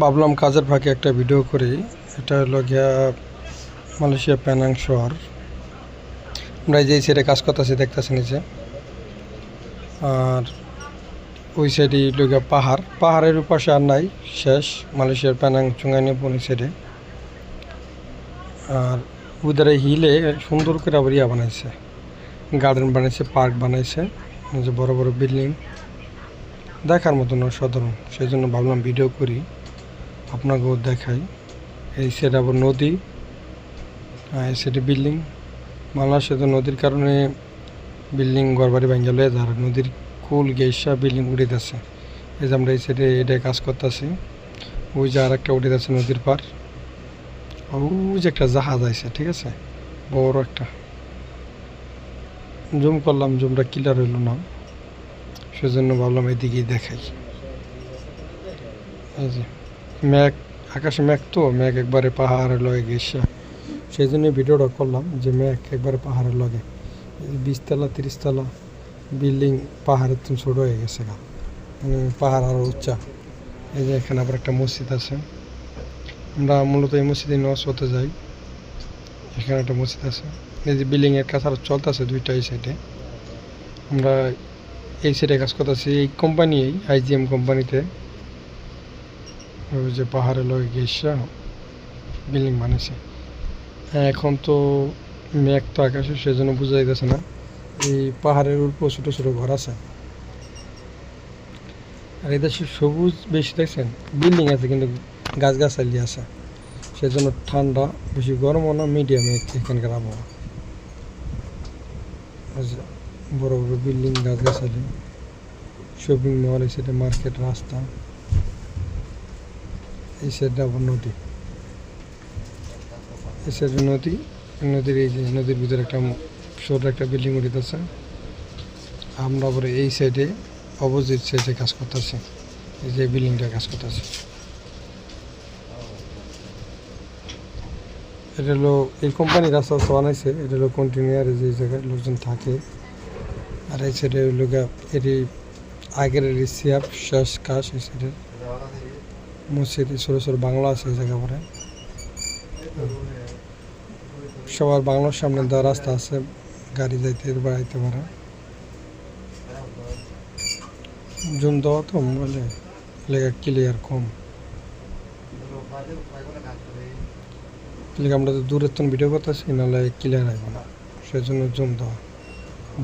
ভাবলাম কাজের ফাঁকে একটা ভিডিও করি। এটা হলো গিয়া মালয়েশিয়া প্যানাং শহর। আমরা যে সাইডে কাজ করতেছি দেখতেছি নিচে আর ওই সাইডে গিয়া পাহাড়। পাহাড়ের উপাশে আর নাই, শেষ। মালয়েশিয়ার প্যানাং চুঙ্গাইনিপুর সাইডে আর উদারে হিলে সুন্দর করে আবার ইয়া বানাইছে। গার্ডেন বানাইছে পার্ক বানাইছে। যে বড় বড় বিল্ডিং দেখার মতন অসাধারণ। সেই জন্য ভাবলাম ভিডিও করি। আপনাকেও দেখাই। এই সাইড আবার নদী এই সাইডে বিল্ডিং বাংলাদেশে তো নদীর কারণে বিল্ডিং ঘরবাড়ি ভেঙে লয়ে নদীর কুল গেসা বিল্ডিং উড়িতেছে এই যে আমরা এই সাইডে এটাই কাজ করতেছি। ওই যে আর একটা উঠে নদীর পার ওই যে একটা জাহাজ আছে ঠিক আছে? বড় একটা। জুম করলাম, জুমটা ক্লিয়ার হইল না। সেজন্য ভাবলাম এদিকেই দেখাই। এই যে। ম্যাঘ আকাশে ম্যাঘ তো ম্যাঘ একবারে পাহাড়ের লগে গেছে সেই জন্য ভিডিওটা করলাম যে ম্যাঘ একবারে পাহাড়ের লগে। বিশতলা, তিরিশতলা বিল্ডিং পাহাড়ের তো ছোটো হয়ে গেছে গা। মানে পাহাড় আরও উচ্চা। এই যে এখানে আবার একটা মসজিদ আছে। আমরা মূলত এই মসজিদে নামাজ হতে যাই। এখানে একটা মসজিদ আছে। এই যে বিল্ডিংয়ের কাজ আরও চলতেছে দুইটা এই সাইডে আমরা এই সাইডে কাজ করতেছি। এই কোম্পানি আইজিএম কোম্পানিতে ওই যে পাহাড়ে লগে গেসা বিল্ডিং বানিয়েছে। এখন তো মেঘ তো আকাশে, সেজন্য বোঝা যাইতেছে না। এই পাহাড়ের উপর ছোটো ছোটো ঘর আছে। আর এই দেশে সবুজ বেশি, দেখছেন? বিল্ডিং আছে, কিন্তু গাছগাছালি আছে। সেজন্য ঠান্ডা, বেশি গরমও না মিডিয়ামে এখানকার আবহাওয়া। বড় বড় বিল্ডিং, গাছগাছালি শপিং মল সাইডে মার্কেট রাস্তা। এই সাইডে আবার নদী। এই সাইডে নদী নদীর এই নদীর ভিতরে একটা ছোট একটা বিল্ডিং উঠিতেছে আমরা আবার এই সাইডে অপোজিট সাইডে কাজ করতেছি। এই যে বিল্ডিংটা কাজ করতেছে। এটা হলো, এই কোম্পানি রাস্তা বানাইছে, এটা হলো কন্টিনিউয়ার যে জায়গায় লোকজন থাকে। আর এই সাইডে গা এটি আগের রিসিয়াপ শেষ কাজ এই সাইডে। মসজিদ ছোটো বাংলা আছে জায়গা পরে। সবার বাংলার সামনে দেওয়া রাস্তা আছে, গাড়ি যাইতে বেড়াইতে পারে। জুম দেওয়া তো মোবাইলে, লেখা ক্লিয়ার কম। লেখা আমরা তো দূরের তখন ভিডিও করতেছি, নাহলে ক্লিয়ার আসবে না। সেই জন্য জুম দেওয়া।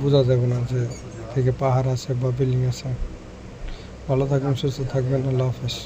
বোঝা যাবে না যে থেকে পাহাড় আছে বা বিল্ডিং আছে। ভালো থাকবেন, সুস্থ থাকবেন, আল্লাহ হাফেজ।